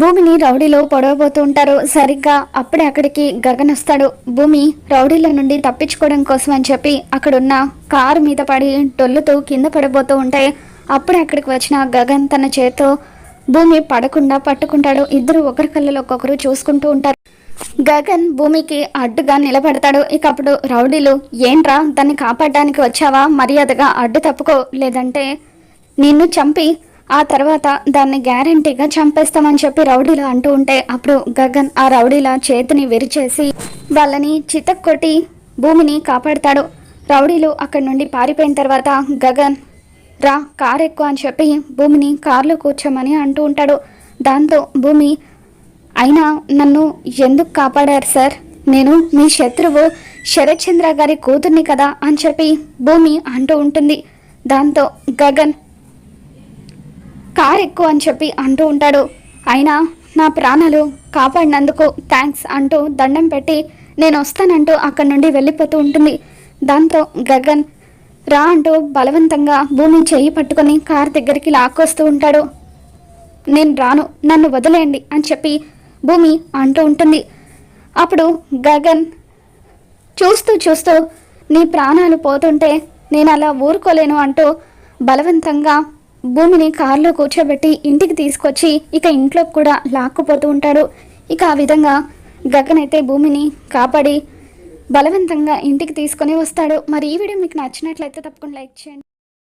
భూమిని రౌడీలో పొడవబోతూ ఉంటారు. సరిగ్గా అప్పుడే అక్కడికి గగన్ వస్తాడు. భూమి రౌడీల నుండి తప్పించుకోవడం కోసం అని చెప్పి అక్కడున్న కారు మీద పడి డొల్లుతూ కింద పడబోతూ ఉంటే అప్పుడే అక్కడికి వచ్చిన గగన్ తన చేత్తో భూమి పడకుండా పట్టుకుంటాడు. ఇద్దరు ఒకరి కళ్ళలో ఒక్కొక్కరు చూసుకుంటూ ఉంటారు. గగన్ భూమికి అడ్డుగా నిలబడతాడు. ఇక అప్పుడు రౌడీలు ఏంట్రా దాన్ని కాపాడడానికి వచ్చావా? మర్యాదగా అడ్డు తప్పుకో. లేదంటే నిన్ను చంపి ఆ తర్వాత దాన్ని గ్యారంటీగా చంపేస్తామని చెప్పి రౌడీలు అంటూ ఉంటే అప్పుడు గగన్ ఆ రౌడీల చేతిని విరిచేసి వాళ్ళని చితక్కొట్టి భూమిని కాపాడతాడు. రౌడీలు అక్కడి నుండి పారిపోయిన తర్వాత గగన్ రా కార్ ఎక్కువ అని చెప్పి భూమిని కారులో కూర్చోమని అంటూ ఉంటాడు. దాంతో భూమి అయినా నన్ను ఎందుకు కాపాడారు సార్? నేను మీ శత్రువు శరత్చంద్ర గారి కూతుర్ని కదా అని చెప్పి భూమి అంటూ ఉంటుంది. దాంతో గగన్ కార్ ఎక్కువ అని చెప్పి అంటూ ఉంటాడు. అయినా నా ప్రాణాలు కాపాడినందుకు థ్యాంక్స్ అంటూ దండం పెట్టి నేను వస్తానంటూ అక్కడి నుండి వెళ్ళిపోతూ ఉంటుంది. దాంతో గగన్ రా అంటూ బలవంతంగా భూమి చెయ్యి పట్టుకొని కార్ దగ్గరికి లాక్కొస్తూ ఉంటాడు. నేను రాను నన్ను వదిలేయండి అని చెప్పి భూమి అంటూ ఉంటుంది. అప్పుడు గగన్ చూస్తూ చూస్తూ నీ ప్రాణాలు పోతుంటే నేను అలా ఊరుకోలేను అంటూ బలవంతంగా భూమిని కారులో కూర్చోబెట్టి ఇంటికి తీసుకొచ్చి ఇక ఇంట్లో కూడా లాక్కుపోతూ ఉంటాడు. ఇక ఆ విధంగా గగన్ అయితే భూమిని కాపాడి బలవంతంగా ఇంటికి తీసుకొని వస్తాడు. మరి ఈ వీడియో మీకు నచ్చినట్లయితే తప్పకుండా లైక్ చేయండి.